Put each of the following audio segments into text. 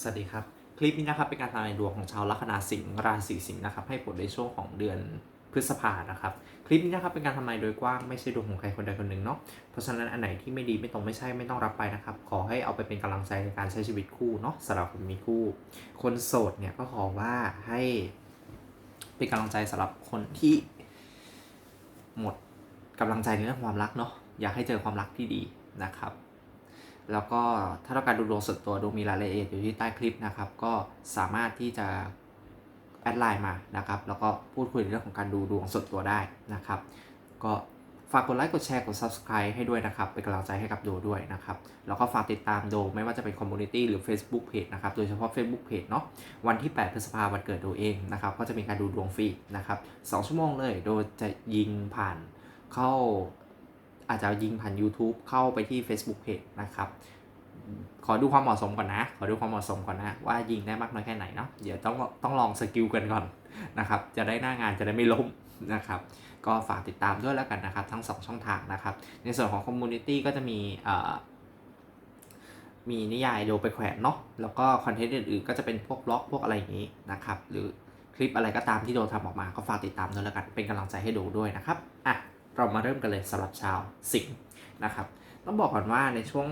สวัสดีครับ คลิปนี้นะครับเป็นการทำนายดวงของชาวลัคนาสิงห์ราศีสิงห์นะครับให้ผลในช่วงของเดือนพฤษภานะครับ คลิปนี้นะครับเป็นการทำนายโดยกว้างไม่ใช่ดวงของใครคนใดคนหนึ่งเนาะเพราะฉะนั้นอันไหนที่ไม่ดีไม่ตรงไม่ใช่ไม่ต้องรับไปนะครับ ขอให้เอาไปเป็นกำลังใจในการใช้ชีวิตคู่เนาะสำหรับคนมีคู่ คนโสดเนี่ยก็ขอว่าให้เป็นกำลังใจสำหรับคนที่หมดกำลังใจในเรื่องความรักเนาะอยากให้เจอความรักที่ดีนะครับ แล้วก็ถ้าต้องการดูดวงส่วนตัวดูมีรายละเอียดอยู่ที่ใต้คลิปนะครับ ก็สามารถที่จะแอดไลน์มานะครับ แล้วก็พูดคุยในเรื่องของการดูดวงส่วนตัวได้นะครับ ก็ฝากกดไลค์กดแชร์กด subscribe ให้ด้วยนะครับ เป็นกำลังใจให้กับโดด้วยนะครับ แล้วก็ฝากติดตามโดไม่ว่าจะเป็นคอมมูนิตี้หรือ Facebook Page นะครับ โดยเฉพาะ Facebook Page เนาะวันที่ 8 พฤษภาคมวันเกิดโดเองนะครับ ก็จะมีการดูดวงฟรีนะครับ 2 ชั่วโมงเลย โดจะยิงผ่านเข้า อาจจะยิงผ่าน YouTube เข้าไปที่ Facebook Page นะครับ ขอดูความเหมาะสมก่อนนะ ขอดูความเหมาะสมก่อนนะ ว่ายิงได้มากน้อยแค่ไหนเนาะ เดี๋ยวต้องต้องลองสกิลกันก่อนนะครับ จะได้หน้างานจะได้ไม่ล้มนะครับ ก็ฝากติดตามด้วยแล้วกันนะครับ ทั้ง 2 ช่องทางนะครับ ในส่วนของคอมมูนิตี้ก็จะมีมีนิยายโดไปแขวนเนาะ แล้วก็คอนเทนต์อื่นๆ ก็จะเป็นพวกบล็อกพวกอะไรอย่างนี้นะครับ หรือคลิปอะไรก็ตามที่โดทำออกมา ก็ฝากติดตามด้วยแล้วกัน เป็นกำลังใจให้โดด้วยนะครับ อะ เรามาเริ่มกันเลยสำหรับชาวสิงห์นะครับ ต้องบอกก่อนว่าในช่วง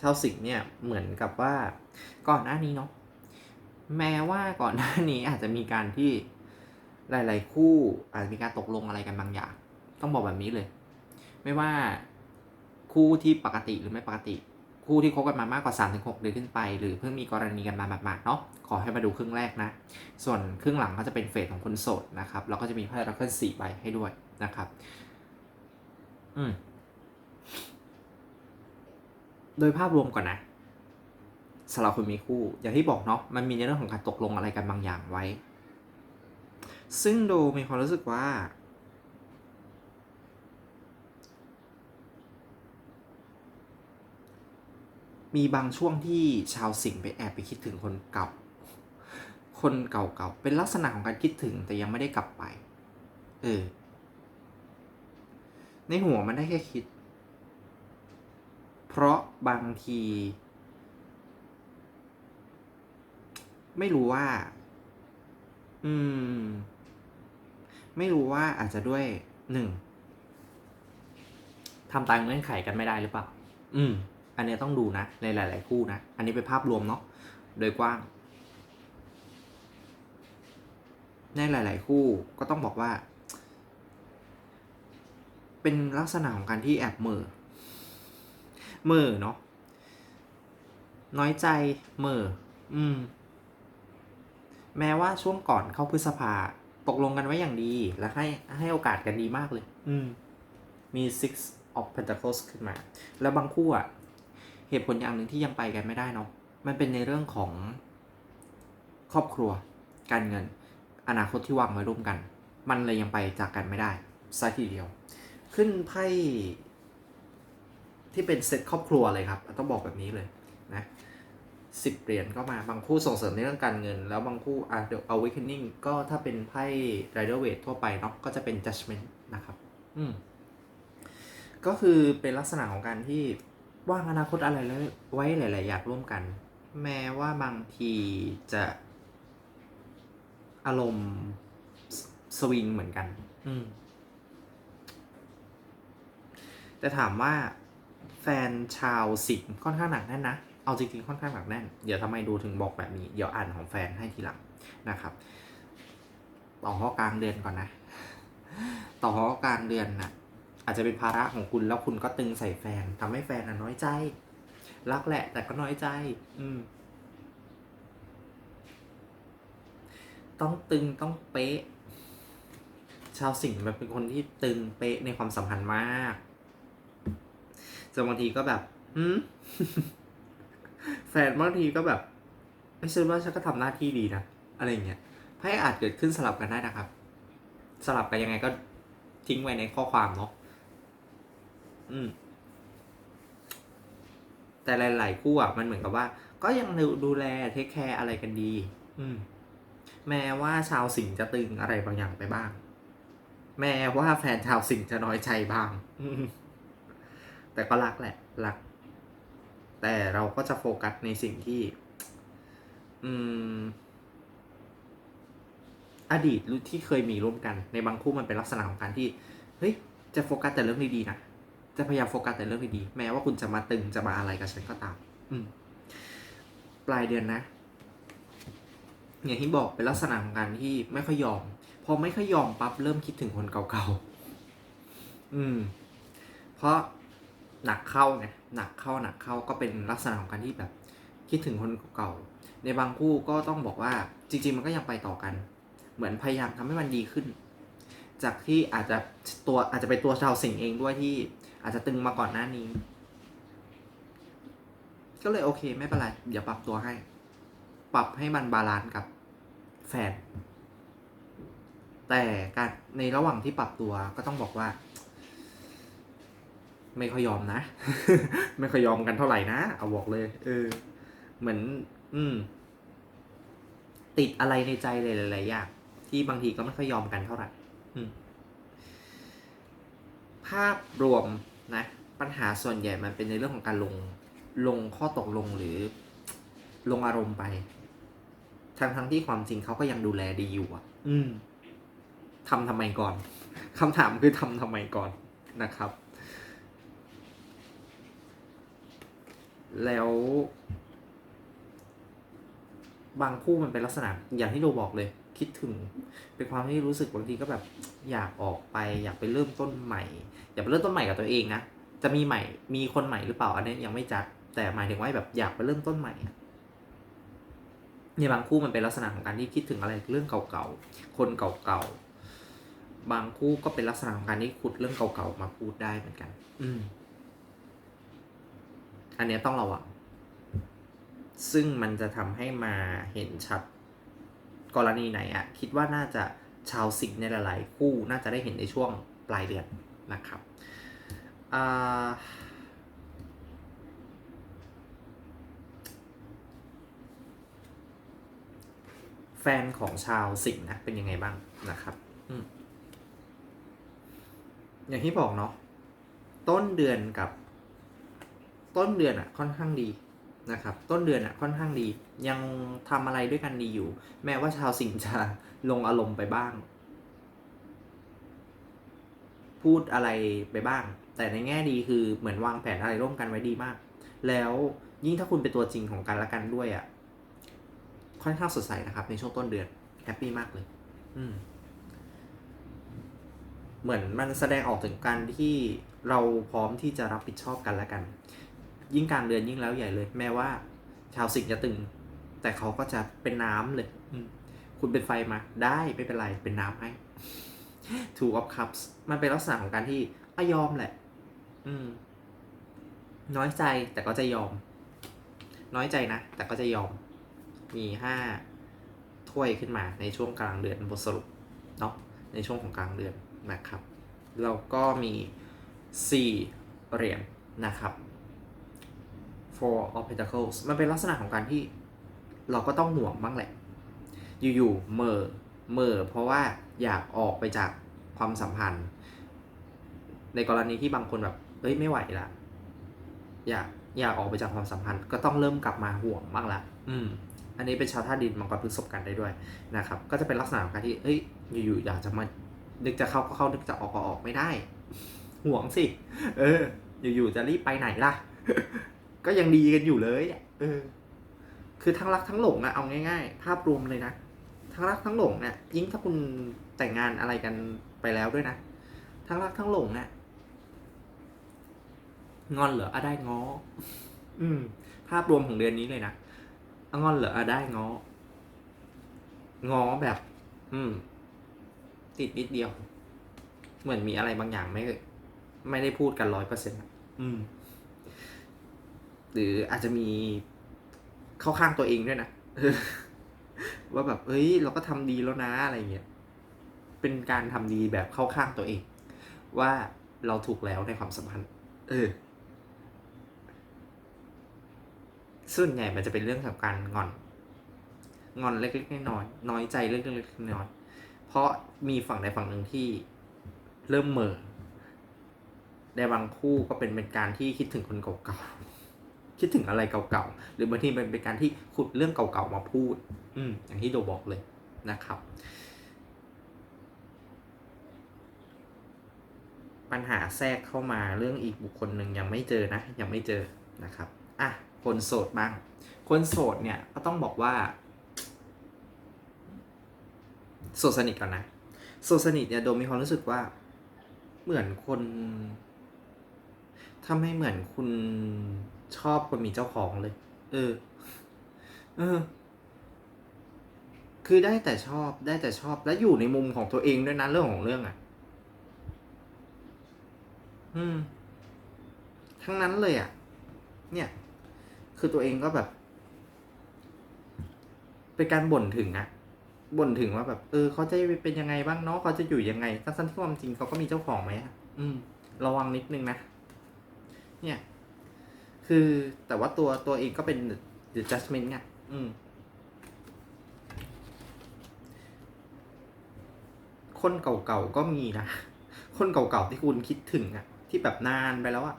ชาวสิงห์เนี่ยเหมือนกับว่าก่อนหน้านี้เนาะแม้ว่าก่อนหน้านี้อาจจะมีการที่หลาย ๆ คู่อาจจะมีการตกลงอะไรกันบางอย่าง ต้องบอกแบบนี้เลย ไม่ว่าคู่ที่ปกติหรือไม่ปกติ คู่ที่คบกันมามากกว่า 3-6 เดือนขึ้นไป หรือเพิ่งมีกรณีกันมาหมาดๆเนาะขอให้มาดูครึ่งแรกนะ ส่วนครึ่งหลังก็จะเป็นเฟสของคนโสดนะครับแล้วก็จะมีไพ่รักเกิลสี่ใบให้ด้วยนะครับ อืม โดยภาพรวมก่อนนะสำหรับคนมีคู่ อย่างที่บอกเนาะมันมีในเรื่องของการตกลงอะไรกันบางอย่างไว้ ซึ่งโดมีความรู้สึกว่า มีบางช่วงที่ชาวสิงห์ไปแอบไปคิดถึงคนเก่า คนเก่าๆเป็นลักษณะของการคิดถึงแต่ยังไม่ได้กลับไป เออ ในหัวมันได้แค่คิด เพราะบางที ไม่รู้ว่า อืม ไม่รู้ว่าอาจจะด้วยหนึ่งทำตามเงื่อนไขกันไม่ได้หรือเปล่า อืม อันนี้ต้องดูนะ ในหลาย ๆ คู่นะ อันนี้เป็นภาพรวมเนาะ โดยกว้าง ในหลาย ๆ คู่ก็ต้องบอกว่า เป็นลักษณะของการที่แอบเหม่อเหม่อเนาะน้อยใจเหม่ออืม แม้ว่าช่วงก่อนเข้าพฤษภาตกลงกันไว้อย่างดี และให้ให้โอกาสกันดีมากเลย อืม มี six of pentacles ขึ้นมา แล้วบางคู่อะเหตุผลอย่างหนึ่งที่ยังไปกันไม่ได้เนาะมันเป็นในเรื่องของครอบครัว การเงิน อนาคตที่วางไว้ร่วมกัน มันเลยยังไปจากกันไม่ได้ซะทีเดียว ขึ้นไพ่ที่เป็นเซตครอบครัวเลยครับ ต้องบอกแบบนี้เลยนะสิบเหรียญก็มาบางคู่ส่งเสริมในเรื่องการเงิน แล้วบางคู่อะเดี๋ยว awakening ก็ถ้าเป็นไพ่ rider waite ทั่วไปเนาะก็จะเป็น judgment นะครับอืมก็คือเป็นลักษณะของการที่วางอนาคตอะไรไว้หลาย ๆ อย่างร่วมกัน แม้ว่าบางทีจะอารมณ์สสวิงเหมือนกัน อืม แต่ถามว่าแฟนชาวสิงห์ค่อนข้างหนักแน่นนะ เอาจริงๆค่อนข้างหนักแน่น เดี๋ยวทำไมดูถึงบอกแบบนี้ เดี๋ยวอ่านของแฟนให้ทีหลังนะครับ ต่อข้อกลางเดือนก่อนนะ ต่อข้อกลางเดือนนะอาจจะเป็นภาระของคุณแล้วคุณก็ตึงใส่แฟนทำให้แฟนน่ะน้อยใจ รักแหละ แต่ก็น้อยใจ อืม ต้องตึงต้องเป๊ะ ชาวสิงห์มันเป็นคนที่ตึงเป๊ะในความสัมพันธ์มาก จนบางทีก็แบบหืมแฟนบางทีก็แบบไม่ใช่ว่าฉันก็ทำหน้าที่ดีนะอะไรเงี้ยไพ่อาจเกิดขึ้นสลับกันได้นะครับ สลับกันยังไงก็ทิ้งไว้ในข้อความเนาะอืม แต่หลาย ๆ คู่อะมันเหมือนกับว่า ก็ยังดูแลเทคแคร์อะไรกันดี อืม แม้ว่าชาวสิงจะตึงอะไรบางอย่างไปบ้าง แม้ว่าแฟนชาวสิงจะน้อยใจบ้าง อืม แต่ก็รักแหละ รัก แต่เราก็จะโฟกัสในสิ่งที่ อืม อดีตที่เคยมีร่วมกัน ในบางคู่มันเป็นลักษณะของการที่ เฮ้ย จะโฟกัสแต่เรื่องดีๆนะ จะพยายามโฟกัสแต่เรื่องดีๆ แม้ว่าคุณจะมาตึงจะมาอะไรกับฉันก็ตาม อืม ปลายเดือนนะ อย่างที่บอกเป็นลักษณะของการที่ไม่ค่อยยอม พอไม่ค่อยยอมปั๊บเริ่มคิดถึงคนเก่าๆ อืม เพราะ หนักเข้าไงหนักเข้าหนักเข้าก็เป็นลักษณะของการที่แบบคิดถึงคนเก่าในบางคู่ก็ต้องบอกว่าจริง ๆ มันก็ยังไปต่อกัน เหมือนพยายามทำให้มันดีขึ้น จากที่อาจจะตัวอาจจะเป็นตัวชาวสิงเองด้วยที่อาจจะตึงมาก่อนหน้านี้ ก็เลยโอเคไม่เป็นไรเดี๋ยวปรับตัวให้ ปรับให้มันบาลานซ์กับแฟนแต่การในระหว่างที่ปรับตัวก็ต้องบอกว่า ไม่ค่อยยอมนะ ไม่ค่อยยอมกันเท่าไหร่นะ เอาบอกเลย เออ เหมือน อืม ติดอะไรในใจเลยหลายๆอย่างที่บางทีก็ไม่ค่อยยอมกันเท่าไหร่ภาพรวมนะ ปัญหาส่วนใหญ่มันเป็นในเรื่องของการลงลงข้อตกลงหรือลงอารมณ์ไป ทั้งทั้งที่ความจริงเขาก็ยังดูแลดีอยู่อะ อืมทำทำไมก่อนคำถามคือทำทำไมก่อนนะครับ แล้ว บางคู่มันเป็นลักษณะอย่างที่เราบอกเลย คิดถึง เป็นความที่รู้สึกบางทีก็แบบอยากออกไป อยากไปเริ่มต้นใหม่ อยากไปเริ่มต้นใหม่กับตัวเองนะจะมีใหม่มีคนใหม่หรือเปล่าอันนี้ยังไม่จัด แต่หมายถึงว่าแบบอยากไปเริ่มต้นใหม่ในบางคู่มันเป็นลักษณะของการที่คิดถึงอะไรเรื่องเก่าๆ คนเก่าๆ บางคู่ก็เป็นลักษณะของการที่ขุดเรื่องเก่าๆ มาพูดได้เหมือนกัน อืม อันนี้ต้องระวัง ซึ่งมันจะทำให้มาเห็นชัดกรณีไหนอะคิดว่าน่าจะชาวสิงห์ในหลายๆคู่น่าจะได้เห็นในช่วงปลายเดือนนะครับแฟนของชาวสิงห์นะเป็นยังไงบ้างนะครับออย่างที่บอกเนาะต้นเดือนกับ ต้นเดือนอะค่อนข้างดีนะครับต้นเดือนอะค่อนข้างดี ยังทำอะไรด้วยกันดีอยู่ แม้ว่าชาวสิงห์จะลงอารมณ์ไปบ้าง พูดอะไรไปบ้าง แต่ในแง่ดีคือเหมือนวางแผนอะไรร่วมกันไว้ดีมาก แล้วยิ่งถ้าคุณเป็นตัวจริงของกันและกันด้วยอะค่อนข้างสดใสนะครับในช่วงต้นเดือนแฮปปี้มากเลย อืมเหมือนมันแสดงออกถึงการที่เราพร้อมที่จะรับผิดชอบกันและกัน ยิ่งกลางเดือนยิ่งแล้วใหญ่เลย แม้ว่า ชาวสิงห์จะตึง แต่เขาก็จะเป็นน้ำเลย อืคุณเป็นไฟมาได้ไม่เป็นไรเป็นน้ำให้ two of cups มันเป็นลักษณะของการที่อยอมแหละ อืม น้อยใจแต่ก็จะยอม น้อยใจนะ แต่ก็จะยอม มีห้าถ้วยขึ้นมาในช่วงกลางเดือนบทสรุปเนาะในช่วงของกลางเดือนนะครับ แล้วก็มีสี่เหรียญนะครับ four of pentacles มันเป็นลักษณะของการที่เราก็ต้องห่วงบ้างแหละ อยู่ๆเมอเมอเพราะว่าอยากออกไปจากความสัมพันธ์ ในกรณีที่บางคนแบบเอ้ยไม่ไหวละอยากอยากออกไปจากความสัมพันธ์ ก็ต้องเริ่มกลับมาห่วงบ้างละอืม อันนี้เป็นชาวธาตุดินมังกรพฤษภกันได้ด้วยนะครับ ก็จะเป็นลักษณะของการที่เอ้ยอยู่ๆอยากจะมานึกจะเข้าก็เข้านึกจะออกก็ออกไม่ได้ ห่วงสิ เออ อยู่ๆจะรีบไปไหนล่ะ ก็ยังดีกันอยู่เลยเออ คือทั้งรักทั้งหลงอะเอาง่ายๆ ภาพรวมเลยนะ ทั้งรักทั้งหลงเนี่ยยิ่งถ้าคุณแต่งงานอะไรกันไปแล้วด้วยนะ ทั้งรักทั้งหลงเนี่ยงอนเหรออะได้ง้อ อืม ภาพรวมของเดือนนี้เลยนะงอนเหรออะได้ง้องอแบบ อืม ติดนิดเดียว เหมือนมีอะไรบางอย่างไม่ ไม่ได้พูดกันร้อยเปอร์เซ็นต์อืม หรืออาจจะมีเข้าข้างตัวเองด้วยนะว่าแบบเฮ้ย เราก็ทำดีแล้วนะอะไรเงี้ย เป็นการทำดีแบบเข้าข้างตัวเอง ว่าเราถูกแล้วในความสัมพันธ์ เออ ส่วนใหญ่มันจะเป็นเรื่องของการงอน งอนเล็กๆน้อยๆน้อยใจเล็กๆน้อยๆเพราะมีฝั่งใดฝั่งหนึ่งที่เริ่มเหม่อในบางคู่ก็เป็นเป็นการที่คิดถึงคนเก่า คิดถึงอะไรเก่าๆ หรือบางทีมันเป็นการที่ขุดเรื่องเก่าๆมาพูด อืมอย่างที่โดบอกเลยนะครับ ปัญหาแทรกเข้ามาเรื่องอีกบุคคลหนึ่งยังไม่เจอนะ ยังไม่เจอนะครับอะคนโสดบ้าง คนโสดเนี่ยก็ต้องบอกว่า โสดสนิทก่อนนะ โสดสนิทเนี่ยโดมมีความรู้สึกว่า เหมือนคนทำให้เหมือนคุณ ชอบคนมีเจ้าของเลย เออ เออ คือได้แต่ชอบได้แต่ชอบและอยู่ในมุมของตัวเองด้วยนะเรื่องของเรื่องอะ่ะ อืม ทั้งนั้นเลยอะ่ะ เนี่ย คือตัวเองก็แบบ เป็นการบ่นถึงอะบ่นถึงว่าแบบ เออเขาจะเป็นยังไงบ้างเนาะเขาจะอยู่ยังไงทั้งๆที่ความจริงเขาก็มีเจ้าของไหมอะอืม ระวังนิดนึงนะเนี่ย คือแต่ว่าตัวตัวเองก็เป็น the judgment ไงอืม คนเก่าๆก็มีนะ คนเก่าๆที่คุณคิดถึงอะที่แบบนานไปแล้วอะ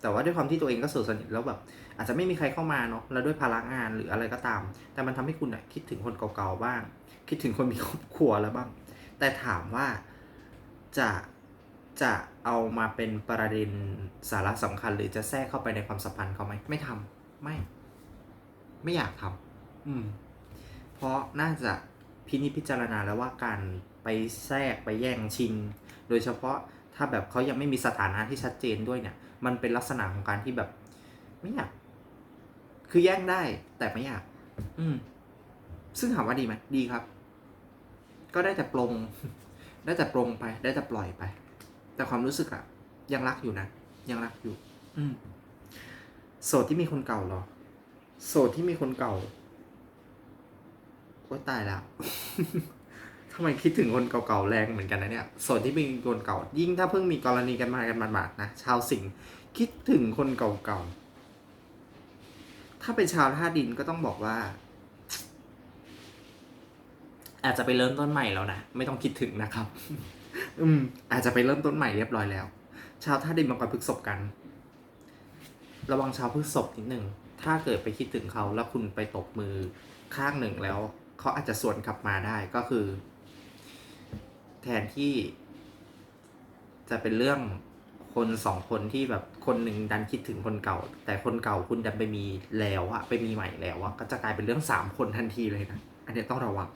แต่ว่าด้วยความที่ตัวเองก็โสดสนิทแล้วแบบ อาจจะไม่มีใครเข้ามาเนาะแล้วด้วยภาระงานหรืออะไรก็ตาม แต่มันทำให้คุณอะคิดถึงคนเก่าๆบ้าง คิดถึงคนมีครอบครัวแล้วบ้าง แต่ถามว่าจะ จะเอามาเป็นประเด็นสาระสำคัญ หรือจะแทรกเข้าไปในความสัมพันธ์เขาไหมไม่ทำไม่ ไม่อยากทำอืม เพราะน่าจะพินิจพิจารณาแล้วว่าการไปแทรกไปแย่งชิง โดยเฉพาะถ้าแบบเขายังไม่มีสถานะที่ชัดเจนด้วยเนี่ย มันเป็นลักษณะของการที่แบบ ไม่อยาก คือแย่งได้ แต่ไม่อยาก อืม ซึ่งถามว่าดีไหมดีครับ ก็ได้แต่ปลงได้แต่ปลงไป ได้แต่ปล่อยไป แต่ความรู้สึกอะยังรักอยู่นะ ยังรักอยู่ อืมโสดที่มีคนเก่าเหรอ โสดที่มีคนเก่าโอ๊ยตายแล้วทำไมคิดถึงคนเก่าๆแรงเหมือนกันนะเนี่ยโสดที่มีคนเก่า ยิ่งถ้าเพิ่งมีกรณีกันมากันบาดๆนะชาวสิงห์คิดถึงคนเก่าๆถ้าเป็นชาวท่าดินก็ต้องบอกว่าอาจจะไปเริ่มต้นใหม่แล้วนะ ไม่ต้องคิดถึงนะครับ อืม อาจจะไปเริ่มต้นใหม่เรียบร้อยแล้ว ชาวท่าดินมังกรพฤกษบกัน ระวังชาวพฤกษบนิดหนึ่ง ถ้าเกิดไปคิดถึงเขาแล้วคุณไปตบมือข้างหนึ่งแล้ว เขาอาจจะสวนกลับมาได้ก็คือ แทนที่ จะเป็นเรื่องคนสองคนที่แบบคนหนึ่งดันคิดถึงคนเก่า แต่คนเก่าคุณดันไปมีแล้วอะไปมีใหม่แล้วอะก็จะกลายเป็นเรื่องสามคนทันทีเลยนะ อันนี้ต้องระวัง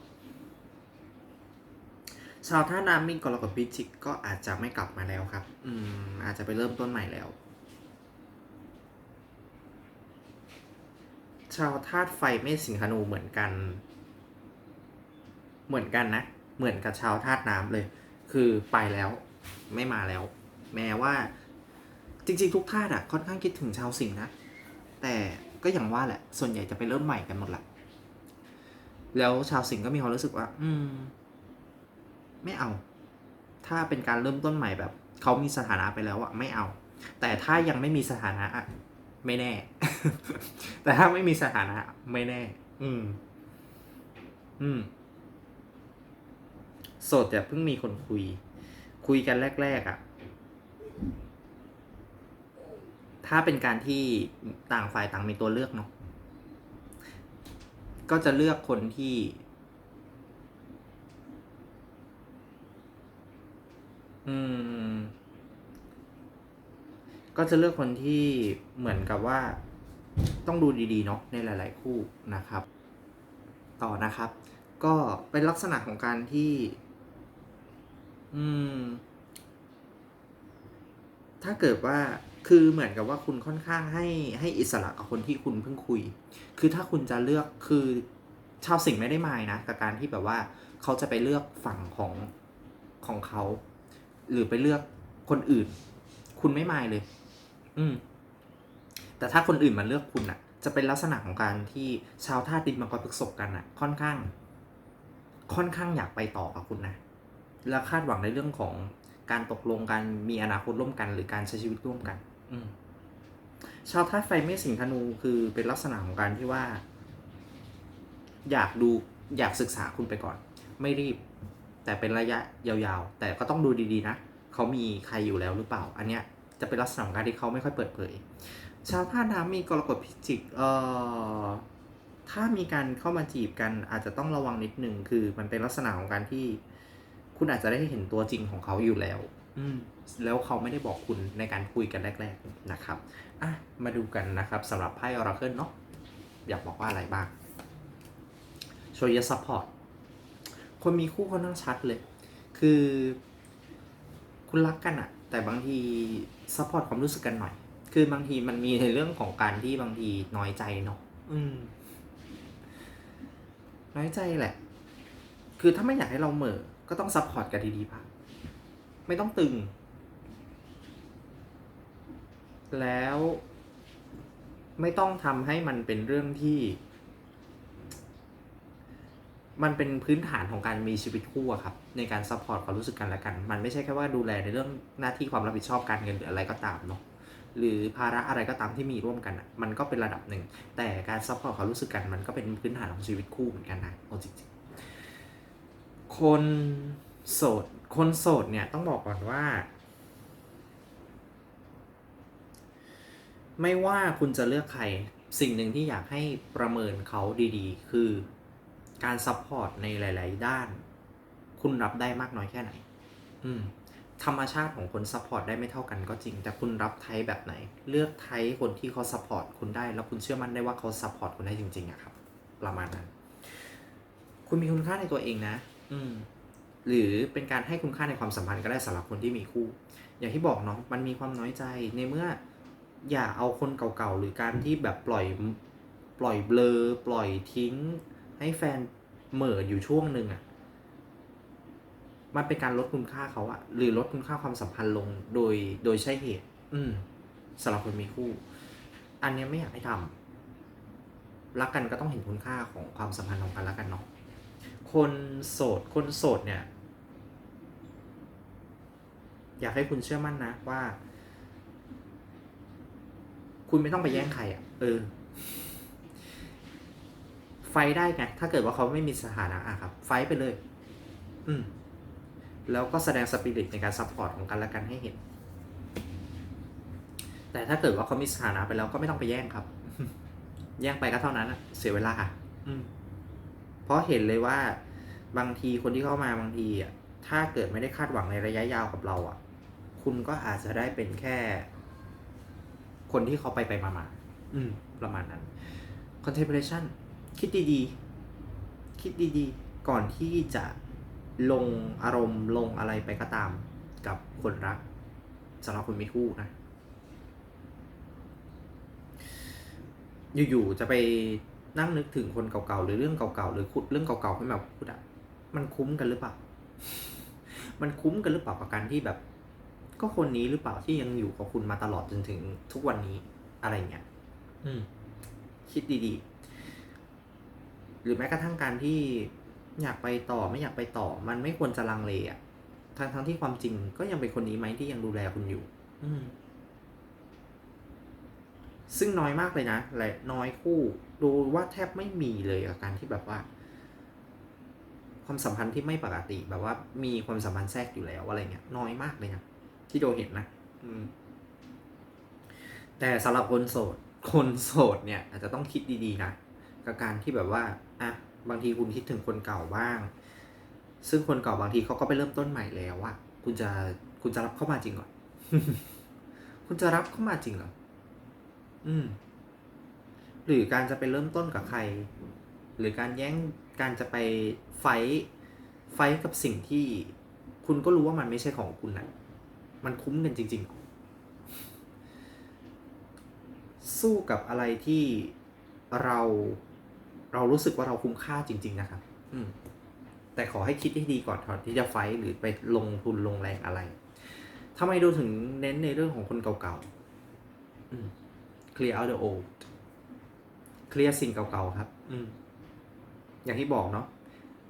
ชาวท่าน้ำมินกรกฎพิจิกก็อาจจะไม่กลับมาแล้วครับ อืม อาจจะไปเริ่มต้นใหม่แล้ว ชาวธาตุไฟเมษสิงหานูเหมือนกัน เหมือนกันนะ เหมือนกับชาวธาตุน้ำเลย คือไปแล้ว ไม่มาแล้ว แม้ว่า จริง ๆ ทุกธาตุอะค่อนข้างคิดถึงชาวสิงห์นะ แต่ก็อย่างว่าแหละ ส่วนใหญ่จะไปเริ่มใหม่กันหมดแหละแล้วชาวสิงห์ก็มีความรู้สึกว่า อืม ไม่เอา ถ้าเป็นการเริ่มต้นใหม่แบบเขามีสถานะไปแล้วอะไม่เอา แต่ถ้ายังไม่มีสถานะอะไม่แน่ แต่ถ้าไม่มีสถานะ ไม่แน่ อืม อืม โสดแต่เพิ่งมีคนคุย คุยกันแรกๆอะ่ะ ถ้าเป็นการที่ต่างฝ่ายต่างมีตัวเลือกเนาะ ก็จะเลือกคนที่ อืม ก็จะเลือกคนที่เหมือนกับว่า ต้องดูดีๆเนาะในหลาย ๆ คู่นะครับ ต่อนะครับ ก็เป็นลักษณะของการที่ อืม ถ้าเกิดว่าคือเหมือนกับว่าคุณค่อนข้างให้ให้อิสระกับคนที่คุณเพิ่งคุย คือถ้าคุณจะเลือกคือชาวสิงห์ไม่ได้มายนะกับการที่แบบว่าเขาจะไปเลือกฝั่งของของเขา หรือไปเลือกคนอื่น คุณไม่มายเลย อืม แต่ถ้าคนอื่นมาเลือกคุณอะจะเป็นลักษณะของการที่ชาวท่าตุดินมังกรพฤกษบกันอะค่อนข้าง ค่อนข้างอยากไปต่อกับคุณนะและคาดหวังในเรื่องของการตกลงกันมีอนาคตร่วมกัน หรือการใช้ชีวิตร่วมกัน อืมชาวธาตุไฟเมษสิงธนูคือเป็นลักษณะของการที่ว่า อยากดูอยากศึกษาคุณไปก่อน ไม่รีบ แต่เป็นระยะยาวๆ แต่ก็ต้องดูดีๆนะเขามีใครอยู่แล้วหรือเปล่า อันเนี้ยจะเป็นลักษณะของการที่เขาไม่ค่อยเปิดเผย ชาวธาตุน้ำมีกรกฎพิจิกเอ่อถ้ามีการเข้ามาจีบกันอาจจะต้องระวังนิดนึงคือมันเป็นลักษณะของการที่ คุณอาจจะได้เห็นตัวจริงของเขาอยู่แล้ว อืมแล้วเขาไม่ได้บอกคุณในการคุยกันแรก ๆนะครับอะมาดูกันนะครับสำหรับไพ่ออราเคิลเนาะอยากบอกว่าอะไรบ้างโชยซัพพอร์ต คนมีคู่ค่อนข้างชัดเลย คือ คุณรักกันอะแต่บางทีซัพพอร์ตความรู้สึกกันหน่อย คือบางทีมันมีในเรื่องของการที่บางทีน้อยใจเนาะอืม น้อยใจแหละ คือถ้าไม่อยากให้เราเหม่อก็ต้องซัพพอร์ตกันดีๆป่ะไม่ต้องตึง แล้วไม่ต้องทำให้มันเป็นเรื่องที่ มันเป็นพื้นฐานของการมีชีวิตคู่ครับในการซัพพอร์ตความรู้สึกกันและกัน มันไม่ใช่แค่ว่าดูแลในเรื่องหน้าที่ความรับผิดชอบการเงินหรืออะไรก็ตามเนาะหรือภาระอะไรก็ตามที่มีร่วมกันอะมันก็เป็นระดับหนึ่ง แต่การซัพพอร์ตความรู้สึกกันมันก็เป็นพื้นฐานของชีวิตคู่เหมือนกันนะเอจริงๆคนโสดคนโสดเนี่ยต้องบอกก่อนว่า ไม่ว่าคุณจะเลือกใครสิ่งหนึ่งที่อยากให้ประเมินเขาดีๆ คือ การซัพพอร์ตในหลาย ๆ ด้าน คุณรับได้มากน้อยแค่ไหน อืมธรรมชาติของคนซัพพอร์ตได้ไม่เท่ากันก็จริง แต่คุณรับไทยแบบไหน เลือกไทยคนที่เขาซัพพอร์ตคุณได้ แล้วคุณเชื่อมั่นได้ว่าเขาซัพพอร์ตคุณได้จริง ๆอะครับ ประมาณนั้น คุณมีคุณค่าในตัวเองนะ อืม หรือเป็นการให้คุณค่าในความสัมพันธ์ก็ได้สำหรับคนที่มีคู่ อย่างที่บอกเนาะ มันมีความน้อยใจ ในเมื่อ อย่าเอาคนเก่าๆ หรือการที่แบบปล่อย ปล่อยเบลอ ปล่อยทิ้ง ให้แฟนเหม่ออยู่ช่วงหนึ่งอะมันเป็นการลดคุณค่าเขาอะหรือลดคุณค่าความสัมพันธ์ลงโดยโดยใช่เหตุ อืมสำหรับคนมีคู่ อันนี้ไม่อยากให้ทำรักกันก็ต้องเห็นคุณค่าของความสัมพันธ์ของกันและกันเนาะคนโสดคนโสดเนี่ย อยากให้คุณเชื่อมั่นนะว่า คุณไม่ต้องไปแย่งใครอะ่ะ เออ ไฟได้ไง ถ้าเกิดว่าเขาไม่มีสถานะอะครับ ไฟไปเลย อืม แล้วก็แสดงสปิริตในการซัพพอร์ตของกันและกันให้เห็น แต่ถ้าเกิดว่าเขามีสถานะไปแล้วก็ไม่ต้องไปแย่งครับ แย่งไปก็เท่านั้นอะเสียเวลาอืม เพราะเห็นเลยว่าบางทีคนที่เข้ามาบางทีอะ ถ้าเกิดไม่ได้คาดหวังในระยะยาวกับเราอะ คุณก็อาจจะได้เป็นแค่ คนที่เขาไปไปมามาอืม ประมาณนั้น contemplation คิดดีๆ คิดดีๆ ก่อนที่จะลงอารมณ์ลงอะไรไปก็ตามกับคนรักสำหรับคนมีคู่นะ อยู่ๆ จะไปนั่งนึกถึงคนเก่าๆ หรือเรื่องเก่าๆ หรือขุดเรื่องเก่าๆขึ้นมาพูดอะมันคุ้มกันหรือเปล่า มันคุ้มกันหรือเปล่ากับการที่แบบ ก็คนนี้หรือเปล่าที่ยังอยู่กับคุณมาตลอดจนถึงทุกวันนี้อะไรเงี้ย อืม คิดดีๆ หรือแม้กระทั่งการที่อยากไปต่อไม่อยากไปต่อ มันไม่ควรจะลังเลอะทั้งทั้งที่ความจริงก็ยังเป็นคนนี้ไหมที่ยังดูแลคุณอยู่ อืมซึ่งน้อยมากเลยนะและน้อยคู่ ดูว่าแทบไม่มีเลยกับการที่แบบว่า ความสัมพันธ์ที่ไม่ปกติ แบบว่ามีความสัมพันธ์แทรกอยู่แล้วอะไรเงี้ยน้อยมากเลยนะที่โดเห็นนะอืม แต่สำหรับคนโสด คนโสดเนี่ย อาจจะต้องคิดดีๆนะ กับการที่แบบว่าอะบางทีคุณคิดถึงคนเก่าบ้าง ซึ่งคนเก่าบางทีเขาก็ไปเริ่มต้นใหม่แล้วอะคุณจะคุณจะรับเข้ามาจริงเหรอคุณจะรับเข้ามาจริงเหรออืม หรือการจะไปเริ่มต้นกับใคร หรือการแย่งการจะไปไฟท์ไฟท์กับสิ่งที่คุณก็รู้ว่ามันไม่ใช่ของคุณนะมันคุ้มกันจริง ๆ สู้กับอะไรที่เรา เรารู้สึกว่าเราคุ้มค่าจริง ๆ นะครับอืมแต่ขอให้คิดให้ดีก่อนก่อนที่จะไฟท์หรือไปลงทุนลงแรงอะไรทำไมดูถึงเน้นในเรื่องของคนเก่าๆอืม clear out the old เคลียร์สิ่งเก่าๆครับ อืม อย่างที่บอกเนาะ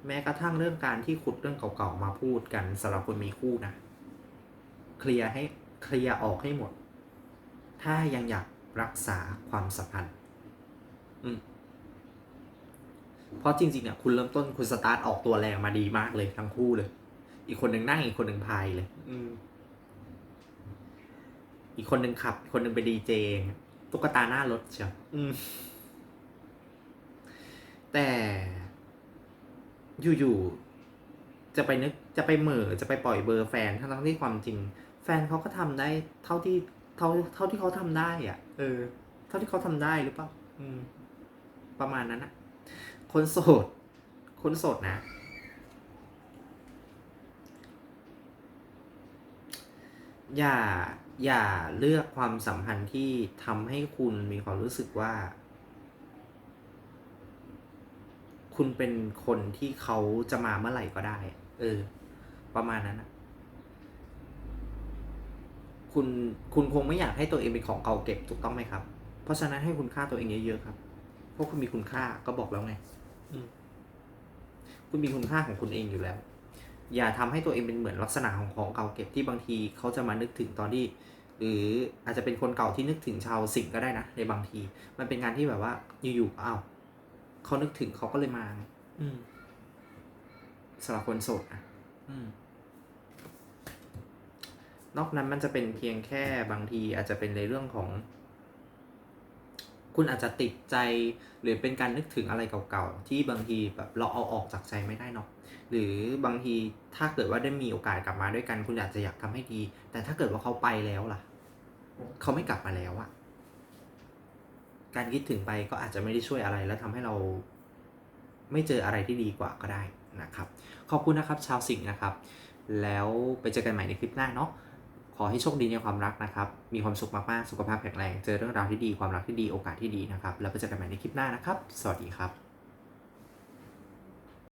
แม้กระทั่งเรื่องการที่ขุดเรื่องเก่าๆมาพูดกันสำหรับคนมีคู่นะเคลียร์ให้เคลียร์ออกให้หมด ถ้ายังอยากรักษาความสัมพันธ์ อืม เพราะจริงๆเนี่ยคุณเริ่มต้นคุณสตาร์ทออกตัวแรงมาดีมากเลยทั้งคู่เลย อีกคนหนึ่งนั่งอีกคนหนึ่งพายเลย อืม อีกคนหนึ่งขับอีกคนหนึ่งไปดีเจตุ๊กตาหน้ารถเชียวอืมแต่อยู่ๆจะไปนึกจะไปเหม่อจะไปปล่อยเบอร์แฟนทั้งๆที่ความจริง แฟนเขาก็ทำได้ เท่าที่เท่าเท่าที่เขาทำได้ อะ เออ เท่าที่เขาทำได้หรือเปล่าอืม ประมาณนั้นอะ คนโสด คนโสดนะ อย่าอย่าเลือกความสัมพันธ์ที่ทำให้คุณมีความรู้สึกว่า คุณเป็นคนที่เขาจะมาเมื่อไหร่ก็ได้ เออ ประมาณนั้นนะคุณคุณคงไม่อยากให้ตัวเองเป็นของเก่าเก็บถูกต้องไหมครับ เพราะฉะนั้นให้คุณค่าตัวเองเยอะๆครับ เพราะคุณมีคุณค่าก็บอกแล้วไง คุณมีคุณค่าของคุณเองอยู่แล้ว อย่าทำให้ตัวเองเป็นเหมือนลักษณะของของเก่าเก็บที่บางทีเขาจะมานึกถึงตอนที่ หรืออาจจะเป็นคนเก่าที่นึกถึงชาวสิงห์ก็ได้นะในบางที มันเป็นการที่แบบว่าอยู่ๆอ้าวเขานึกถึงเขาก็เลยมาไงอืมสำหรับคนโสดอะอืมนอกนั้นมันจะเป็นเพียงแค่บางทีอาจจะเป็นในเรื่องของ คุณอาจจะติดใจหรือเป็นการนึกถึงอะไรเก่าๆ ที่บางทีแบบเราเอาออกจากใจไม่ได้เนาะหรือบางทีถ้าเกิดว่าได้มีโอกาสกลับมาด้วยกัน คุณอาจจะอยากทำให้ดี แต่ถ้าเกิดว่าเขาไปแล้วล่ะ เขาไม่กลับมาแล้วอะการคิดถึงไปก็อาจจะไม่ได้ช่วยอะไร แล้วทำให้เราไม่เจออะไรที่ดีกว่าก็ได้นะครับ ขอบคุณนะครับชาวสิงห์นะครับ แล้วไปเจอกันใหม่ในคลิปหน้าเนาะ ขอให้โชคดีในความรักนะครับ มีความสุขมากๆ สุขภาพแข็งแรง เจอเรื่องราวที่ดี ความรักที่ดี โอกาสที่ดีนะครับ แล้วไปเจอกันใหม่ในคลิปหน้านะครับ สวัสดีครับ